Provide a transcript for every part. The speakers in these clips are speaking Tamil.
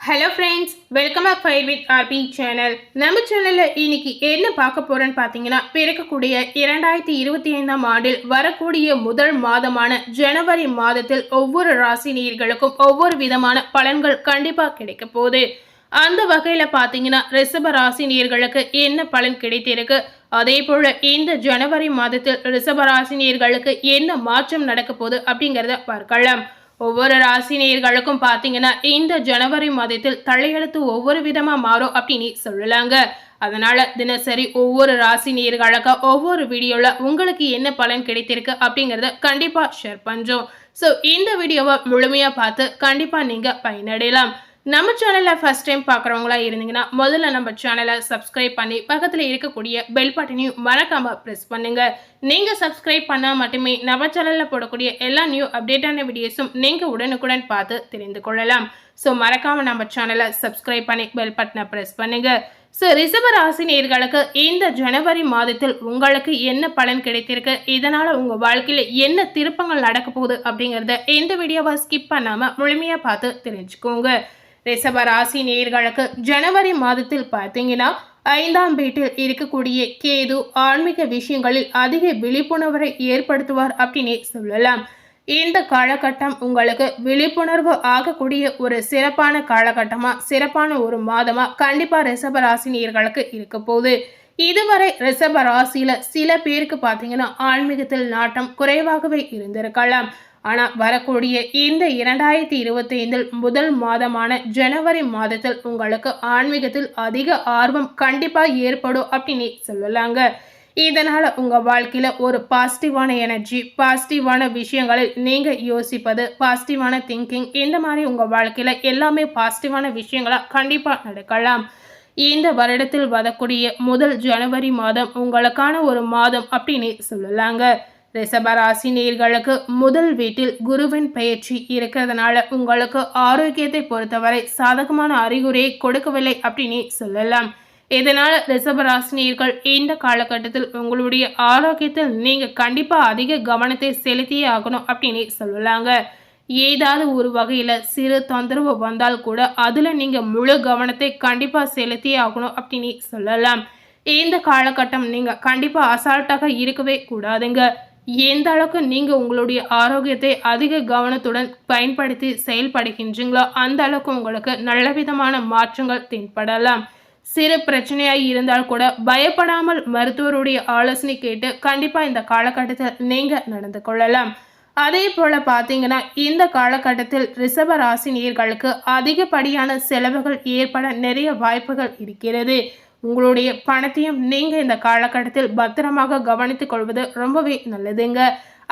Hello friends welcome back fire with RP channel நம்ம சேனலில் இன்னைக்கு என்ன பார்க்க போகிறோன்னு பார்த்தீங்கன்னா பிறக்கக்கூடிய இரண்டாயிரத்தி இருபத்தி ஐந்தாம் ஆண்டில் வரக்கூடிய முதல் மாதமான ஜனவரி மாதத்தில் ஒவ்வொரு ராசி நீர்களுக்கும் ஒவ்வொரு விதமான பலன்கள் கண்டிப்பாக கிடைக்க போகுது. அந்த வகையில் பார்த்தீங்கன்னா ரிஷப ராசி நீர்களுக்கு என்ன பலன் கிடைத்திருக்கு? அதே போல் இந்த ஜனவரி மாதத்தில் ரிஷப ராசி நீர்களுக்கு என்ன மாற்றம் நடக்க போகுது அப்படிங்கிறத பார்க்கலாம். ஒவ்வொரு ராசி நேர்களுக்கும் பார்த்தீங்கன்னா இந்த ஜனவரி மாதத்தில் தலையெழுத்து ஒவ்வொரு விதமா மாறும் அப்படின்னு சொல்லலாங்க. அதனால தினசரி ஒவ்வொரு ராசி நேயர்களுக்கு ஒவ்வொரு வீடியோவில் உங்களுக்கு என்ன பலன் கிடைத்திருக்கு அப்படிங்கிறத கண்டிப்பாக ஷேர் பண்ணுறோம் ஸோ இந்த வீடியோவை முழுமையாக பார்த்து கண்டிப்பாக நீங்கள் பயனடையலாம். நம்ம சேனலை ஃபர்ஸ்ட் டைம் பார்க்குறவங்களா இருந்தீங்கன்னா முதல்ல நம்ம சேனலை சப்ஸ்கிரைப் பண்ணி பக்கத்தில் இருக்கக்கூடிய பெல் பட்டனையும் மறக்காம ப்ரெஸ் பண்ணுங்க. நீங்கள் சப்ஸ்கிரைப் பண்ணால் மட்டுமே நம்ம சேனலில் போடக்கூடிய எல்லா நியூ அப்டேட்டான வீடியோஸும் நீங்கள் உடனுக்குடன் பார்த்து தெரிந்து கொள்ளலாம். ஸோ மறக்காம நம்ம சேனலை சப்ஸ்கிரைப் பண்ணி பெல் பட்டனை ப்ரெஸ் பண்ணுங்க. ஸோ ரிசர்வ ராசி நேர்களுக்கு இந்த ஜனவரி மாதத்தில் உங்களுக்கு என்ன பலன் கிடைத்திருக்கு? இதனால் உங்கள் வாழ்க்கையில் என்ன திருப்பங்கள் நடக்க போகுது அப்படிங்கிறத இந்த வீடியோவை ஸ்கிப் பண்ணாமல் முழுமையாக பார்த்து தெரிஞ்சுக்கோங்க. ரிஷபராசி நேர்களுக்கு ஜனவரி மாதத்தில் பார்த்தீங்கன்னா ஐந்தாம் வீட்டில் இருக்கக்கூடிய கேது ஆன்மீக விஷயங்களில் அதிக விழிப்புணர்வை ஏற்படுத்துவார் அப்படின்னே சொல்லலாம். இந்த காலகட்டம் உங்களுக்கு விழிப்புணர்வு ஆகக்கூடிய ஒரு சிறப்பான காலகட்டமாக சிறப்பான ஒரு மாதமாக கண்டிப்பாக ரிஷப நேர்களுக்கு இருக்க போகுது. இதுவரை ரிஷப ராசியில் சில பேருக்கு பார்த்தீங்கன்னா ஆன்மீகத்தில் நாட்டம் குறைவாகவே இருந்திருக்கலாம். ஆனால் வரக்கூடிய இந்த இரண்டாயிரத்தி இருபத்தி ஐந்தில் முதல் மாதமான ஜனவரி மாதத்தில் உங்களுக்கு ஆன்மீகத்தில் அதிக ஆர்வம் கண்டிப்பாக ஏற்படும் அப்படின்னு சொல்லலாங்க. இதனால் உங்கள் வாழ்க்கையில் ஒரு பாசிட்டிவான எனர்ஜி பாசிட்டிவான விஷயங்களில் நீங்கள் யோசிப்பது பாசிட்டிவான திங்கிங் இந்த மாதிரி உங்கள் வாழ்க்கையில் எல்லாமே பாசிட்டிவான விஷயங்களாக கண்டிப்பாக நடக்கலாம். இந்த வருடத்தில் வரக்கூடிய முதல் ஜனவரி மாதம் உங்களுக்கான ஒரு மாதம் அப்படின்னு சொல்லலாங்க. ரிஷபராசி நேர்களுக்கு முதல் வீட்டில் குருவின் பயிற்சி இருக்கிறதுனால உங்களுக்கு ஆரோக்கியத்தை பொறுத்தவரை சாதகமான அறிகுறியை கொடுக்கவில்லை அப்படின்னு சொல்லலாம். இதனால் ரிஷபராசினியர்கள் இந்த காலகட்டத்தில் உங்களுடைய ஆரோக்கியத்தில் நீங்கள் கண்டிப்பாக அதிக கவனத்தை செலுத்தியே ஆகணும் அப்படின்னு சொல்லலாங்க. ஏதாவது ஒரு வகையில் சிறு தொந்தரவு வந்தால் கூட அதில் நீங்கள் முழு கவனத்தை கண்டிப்பாக செலுத்தியே ஆகணும் அப்படின்னு சொல்லலாம். இந்த காலகட்டம் நீங்கள் கண்டிப்பாக அசால்ட்டாக இருக்கவே கூடாதுங்க. எந்த அளவுக்கு நீங்கள் உங்களுடைய ஆரோக்கியத்தை அதிக கவனத்துடன் பயன்படுத்தி செயல்படுகின்றீங்களோ அந்த அளவுக்கு உங்களுக்கு நல்ல விதமான மாற்றங்கள் தென்படலாம். சிறு பிரச்சனையாக இருந்தால் கூட பயப்படாமல் மருத்துவருடைய ஆலோசனை கேட்டு கண்டிப்பாக இந்த காலகட்டத்தில் நீங்கள் நடந்து கொள்ளலாம். அதே போல் பார்த்தீங்கன்னா இந்த காலகட்டத்தில் ரிஷப ராசி நேர்களுக்கு அதிகப்படியான செலவுகள் ஏற்பட நிறைய வாய்ப்புகள் இருக்கிறது. உங்களுடைய பணத்தையும் நீங்கள் இந்த காலகட்டத்தில் பத்திரமாக கவனித்துக் கொள்வது ரொம்பவே நல்லதுங்க.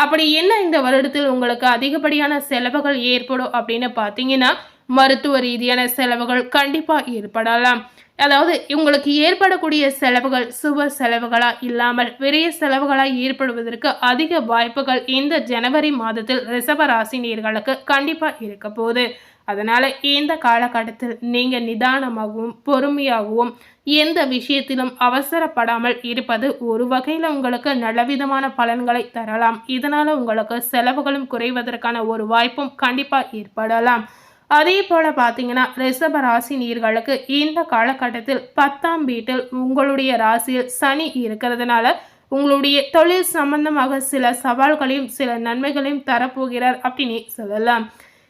அப்படி என்ன இந்த வருடத்தில் உங்களுக்கு அதிகப்படியான செலவுகள் ஏற்படும் அப்படின்னு பார்த்தீங்கன்னா மருத்துவ ரீதியான செலவுகள் கண்டிப்பாக ஏற்படலாம். அதாவது உங்களுக்கு ஏற்படக்கூடிய செலவுகள் சுப செலவுகளாக இல்லாமல் விரைய செலவுகளாக ஏற்படுவதற்கு அதிக வாய்ப்புகள் இந்த ஜனவரி மாதத்தில் ரிஷப ராசினியர்களுக்கு கண்டிப்பாக இருக்க போகுது. அதனால் இந்த காலகட்டத்தில் நீங்கள் நிதானமாகவும் பொறுமையாகவும் எந்த விஷயத்திலும் அவசரப்படாமல் இருப்பது ஒரு வகையில் உங்களுக்கு நல்லவிதமான பலன்களை தரலாம். இதனால் உங்களுக்கு செலவுகளும் குறைவதற்கான ஒரு வாய்ப்பும் கண்டிப்பாக ஏற்படலாம். அதே போல் பார்த்தீங்கன்னா ரிஷப ராசி நீர்களுக்கு இந்த காலகட்டத்தில் பத்தாம் வீட்டில் உங்களுடைய ராசியில் சனி இருக்கிறதுனால உங்களுடைய தொழில் சம்பந்தமாக சில சவால்களையும் சில நன்மைகளையும் தரப்போகிறார் அப்படின்னு சொல்லலாம்.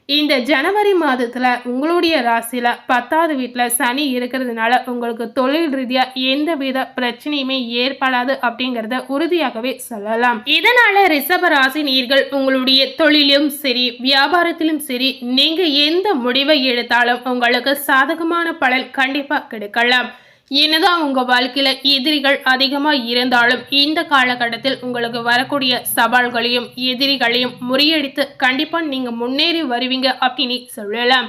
இந்த ஜனவரி மாதத்தில் உங்களுடைய ராசியில் பத்தாவது வீட்டில் சனி இருக்கிறதுனால உங்களுக்கு தொழில் ரீதியாக எந்த வித பிரச்சனையுமே ஏற்படாது அப்படிங்கிறத உறுதியாகவே சொல்லலாம். இதனால ரிஷப ராசி நீர்கள் உங்களுடைய தொழிலும் சரி வியாபாரத்திலும் சரி நீங்கள் எந்த முடிவை எடுத்தாலும் உங்களுக்கு சாதகமான பலன் கண்டிப்பாக கிடைக்கலாம். என்னதான் உங்க வாழ்க்கையில எதிரிகள் அதிகமா இருந்தாலும் இந்த காலகட்டத்தில் உங்களுக்கு வரக்கூடிய சவால்களையும் எதிரிகளையும் முறியடித்து கண்டிப்பா நீங்க முன்னேறி வருவீங்க அப்படின்னு சொல்லலாம்.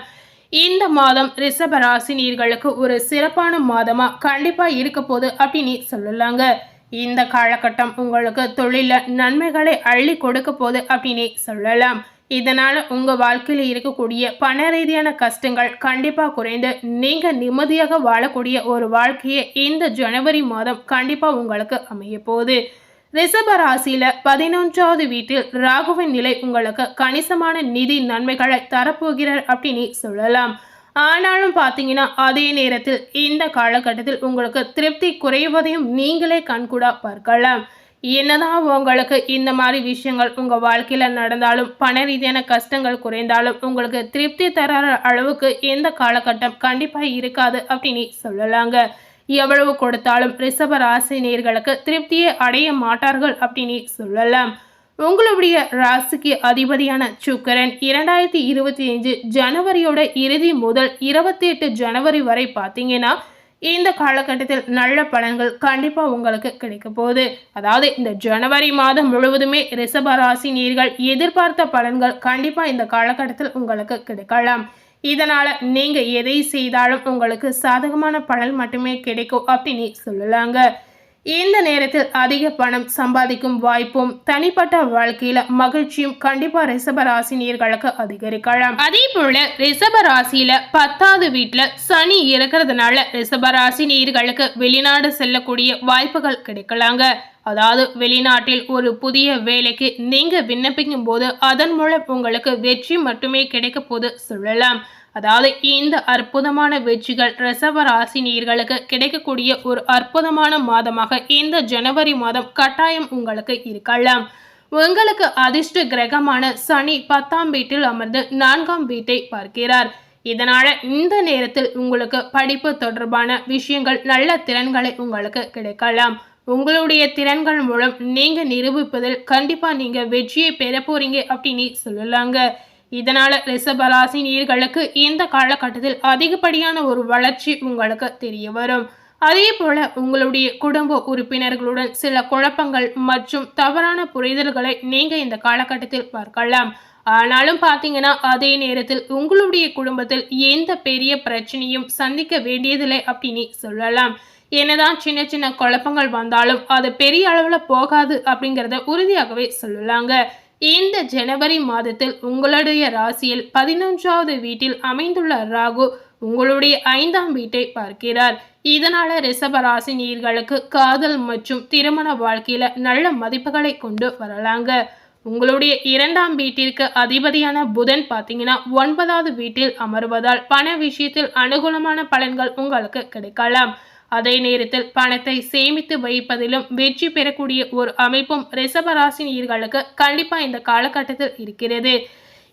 இந்த மாதம் ரிஷப ராசினியர்களுக்கு ஒரு சிறப்பான மாதமா கண்டிப்பா இருக்க போகுது அப்படின்னு சொல்லலாங்க. இந்த காலகட்டம் உங்களுக்கு தொழில நன்மைகளை அள்ளி கொடுக்க போகுது அப்படின்னு சொல்லலாம். இதனால் உங்கள் வாழ்க்கையில் இருக்கக்கூடிய பண ரீதியான கஷ்டங்கள் கண்டிப்பாக குறைந்து நீங்கள் நிம்மதியாக வாழக்கூடிய ஒரு வாழ்க்கையை இந்த ஜனவரி மாதம் கண்டிப்பாக உங்களுக்கு அமைய போகுது. ரிஷப ராசியில் பதினொன்றாவது வீட்டில் ராகுவின் நிலை உங்களுக்கு கணிசமான நிதி நன்மைகளை தரப்போகிறார் அப்படின்னு சொல்லலாம். ஆனாலும் பார்த்தீங்கன்னா அதே நேரத்தில் இந்த காலகட்டத்தில் உங்களுக்கு திருப்தி குறைவதையும் நீங்களே கண்கூடா பார்க்கலாம். என்னதான் உங்களுக்கு இந்த மாதிரி விஷயங்கள் உங்கள் வாழ்க்கையில் நடந்தாலும் பண ரீதியான கஷ்டங்கள் குறைந்தாலும் உங்களுக்கு திருப்தி தர அளவுக்கு எந்த காலகட்டம் கண்டிப்பாக இருக்காது அப்படின்னு சொல்லலாங்க. எவ்வளவு கொடுத்தாலும் ரிஷப ராசினியர்களுக்கு திருப்தியை அடைய மாட்டார்கள் அப்படின்னு சொல்லலாம். உங்களுடைய ராசிக்கு அதிபதியான சுக்கரன் இரண்டாயிரத்தி இருபத்தி அஞ்சு ஜனவரியோட இறுதி முதல் இருபத்தி எட்டு ஜனவரி வரை பார்த்தீங்கன்னா இந்த காலகட்டத்தில் நல்ல பலன்கள் கண்டிப்பாக உங்களுக்கு கிடைக்க போகுது. அதாவது இந்த ஜனவரி மாதம் முழுவதுமே ரிஷபராசி நீர்கள் எதிர்பார்த்த பலன்கள் கண்டிப்பாக இந்த காலகட்டத்தில் உங்களுக்கு கிடைக்கலாம். இதனால் நீங்கள் எதை செய்தாலும் உங்களுக்கு சாதகமான பலன் மட்டுமே கிடைக்கும் அப்படின்னு சொல்லலாங்க. இந்த நேரத்தில் அதிக பணம் சம்பாதிக்கும் வாய்ப்பும் தனிப்பட்ட வாழ்க்கையில மகிழ்ச்சியும் கண்டிப்பா ரிஷப நேர்களுக்கு அதிகரிக்கலாம். அதே போல ரிஷபராசியில பத்தாவது வீட்டுல சனி இருக்கிறதுனால ரிஷப நேர்களுக்கு வெளிநாடு செல்லக்கூடிய வாய்ப்புகள் கிடைக்கலாங்க. அதாவது வெளிநாட்டில் ஒரு புதிய வேலைக்கு நீங்க விண்ணப்பிக்கும் போது அதன் மூலம் உங்களுக்கு வெற்றி மட்டுமே கிடைக்க போது சொல்லலாம். அதாவது இந்த அற்புதமான வெற்றிகள் ரிசவ ராசினியர்களுக்கு கிடைக்கக்கூடிய ஒரு அற்புதமான மாதமாக இந்த ஜனவரி மாதம் கட்டாயம் உங்களுக்கு இருக்கலாம். உங்களுக்கு அதிர்ஷ்ட கிரகமான சனி பத்தாம் வீட்டில் அமர்ந்து நான்காம் வீட்டை பார்க்கிறார். இதனால இந்த நேரத்தில் உங்களுக்கு படிப்பு தொடர்பான விஷயங்கள் நல்ல திறன்களை உங்களுக்கு கிடைக்கலாம். உங்களுடைய திறன்கள் மூலம் நீங்க நிரூபிப்பதில் கண்டிப்பா நீங்க வெற்றியை பெற போறீங்க அப்படின்னு சொல்லலாங்க. இதனால் ரிஷபராசி நீர்களுக்கு இந்த காலகட்டத்தில் அதிகப்படியான ஒரு வளர்ச்சி உங்களுக்கு தெரிய வரும். அதே போல உங்களுடைய குடும்ப உறுப்பினர்களுடன் சில குழப்பங்கள் மற்றும் தவறான புரிதல்களை நீங்க இந்த காலகட்டத்தில் பார்க்கலாம். ஆனாலும் பார்த்தீங்கன்னா அதே நேரத்தில் உங்களுடைய குடும்பத்தில் எந்த பெரிய பிரச்சனையும் சந்திக்க வேண்டியதில்லை அப்படின்னு சொல்லலாம். என்னதான் சின்ன சின்ன குழப்பங்கள் வந்தாலும் அது பெரிய அளவில் போகாது அப்படிங்கிறத உறுதியாகவே சொல்லலாங்க. இந்த ஜனவரி மாதத்தில் உங்களுடைய ராசியில் பதினொன்றாவது வீட்டில் அமைந்துள்ள ராகு உங்களுடைய ஐந்தாம் வீட்டை பார்க்கிறார். இதனால ரிஷப ராசி நீர்களுக்கு காதல் மற்றும் திருமண வாழ்க்கையில நல்ல மதிப்புகளை கொண்டு வரலாங்க. உங்களுடைய இரண்டாம் வீட்டிற்கு அதிபதியான புதன் பார்த்தீங்கன்னா ஒன்பதாவது வீட்டில் அமர்வதால் பண விஷயத்தில் அனுகூலமான பலன்கள் உங்களுக்கு கிடைக்கலாம். அதே நேரத்தில் பணத்தை சேமித்து வைப்பதிலும் வெற்றி பெறக்கூடிய ஒரு அமைப்பும் ரிஷபராசினியர்களுக்கு கண்டிப்பாக இந்த காலகட்டத்தில் இருக்கிறது.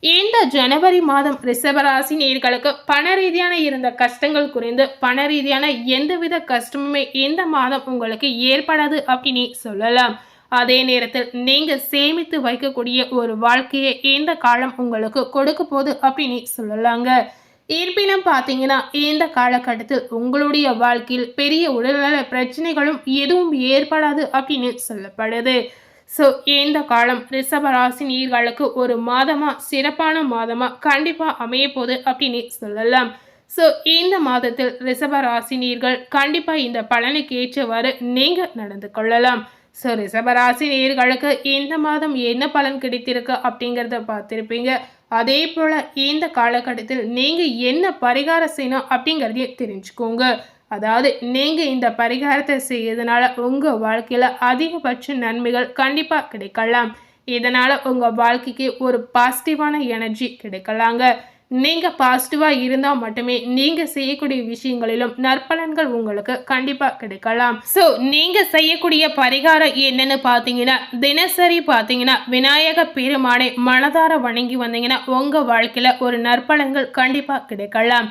இந்த ஜனவரி மாதம் ரிஷபராசி நேர்களுக்கு பண ரீதியான இருந்த கஷ்டங்கள் குறைந்து பண ரீதியான எந்தவித கஷ்டமுமே இந்த மாதம் உங்களுக்கு ஏற்படாது அப்படின்னு சொல்லலாம். அதே நேரத்தில் நீங்கள் சேமித்து வைக்கக்கூடிய ஒரு வாழ்க்கையை இந்த காலம் உங்களுக்கு கொடுக்க போகுது அப்படின்னு சொல்லலாங்க. இருப்பினும் பார்த்தீங்கன்னா இந்த காலகட்டத்தில் உங்களுடைய வாழ்க்கையில் பெரிய உடல்நல பிரச்சனைகளும் எதுவும் ஏற்படாது அப்படின்னு சொல்லப்படுது. ஸோ இந்த காலம் ரிஷபராசி நீர்களுக்கு ஒரு மாதமாக சிறப்பான மாதமாக கண்டிப்பாக அமையப்போகுது அப்படின்னு சொல்லலாம். ஸோ இந்த மாதத்தில் ரிஷபராசி நீர்கள் கண்டிப்பாக இந்த பலனுக்கு ஏற்றவாறு நீங்கள் நடந்து கொள்ளலாம். ஸோ ரிஷபராசி நீர்களுக்கு இந்த மாதம் என்ன பலன் கிடைத்திருக்கு அப்படிங்கிறத பார்த்துருப்பீங்க. அதே போல் இந்த காலகட்டத்தில் நீங்கள் என்ன பரிகாரம் செய்யணும் அப்படிங்கிறதையும் தெரிஞ்சுக்கோங்க. அதாவது நீங்கள் இந்த பரிகாரத்தை செய்யறதுனால உங்கள் வாழ்க்கையில் அதிகபட்ச நன்மைகள் கண்டிப்பாக கிடைக்கலாம். இதனால் உங்கள் வாழ்க்கைக்கு ஒரு பாசிட்டிவான எனர்ஜி கிடைக்கலாங்க. நீங்கள் பாசிட்டிவாக இருந்தால் மட்டுமே நீங்கள் செய்யக்கூடிய விஷயங்களிலும் நற்பலன்கள் உங்களுக்கு கண்டிப்பாக கிடைக்கலாம். ஸோ நீங்கள் செய்யக்கூடிய பரிகாரம் என்னன்னு பார்த்தீங்கன்னா தினசரி பார்த்தீங்கன்னா விநாயக பெருமானை மனதார வணங்கி வந்தீங்கன்னா உங்கள் வாழ்க்கையில் ஒரு நற்பலன்கள் கண்டிப்பாக கிடைக்கலாம்.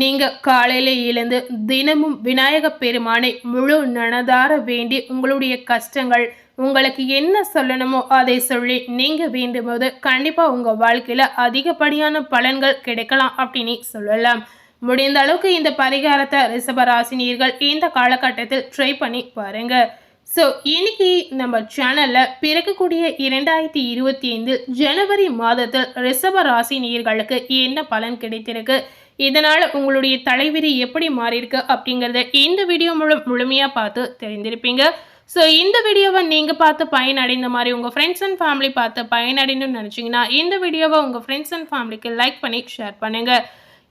நீங்கள் காலையில் எழுந்து தினமும் விநாயக பெருமானை முழு நனதார வேண்டி உங்களுடைய கஷ்டங்கள் உங்களுக்கு என்ன சொல்லணுமோ அதை சொல்லி நீங்கள் வேண்டும் போது கண்டிப்பாக உங்கள் வாழ்க்கையில் அதிகப்படியான பலன்கள் கிடைக்கலாம் அப்படின்னு சொல்லலாம். முடிந்த அளவுக்கு இந்த பரிகாரத்தை ரிஷபராசினியர்கள் இந்த காலகட்டத்தில் ட்ரை பண்ணி பாருங்க. ஸோ இன்னைக்கு நம்ம சேனலில் பிறக்கக்கூடிய இரண்டாயிரத்தி இருபத்தி ஐந்து ஜனவரி மாதத்தில் ரிஷப ராசி நீர்களுக்கு என்ன பலன் கிடைத்திருக்கு? இதனால் உங்களுடைய தலைவிரி எப்படி மாறியிருக்கு அப்படிங்கிறத இந்த வீடியோ மூலம் முழுமையாக பார்த்து தெரிந்திருப்பீங்க. ஸோ இந்த வீடியோவை நீங்கள் பார்த்து பயனடைந்த மாதிரி உங்கள் ஃப்ரெண்ட்ஸ் அண்ட் ஃபேமிலி பார்த்து பயனடைன்னு நினச்சிங்கன்னா இந்த வீடியோவை உங்கள் ஃப்ரெண்ட்ஸ் அண்ட் ஃபேமிலிக்கு லைக் பண்ணி ஷேர் பண்ணுங்கள்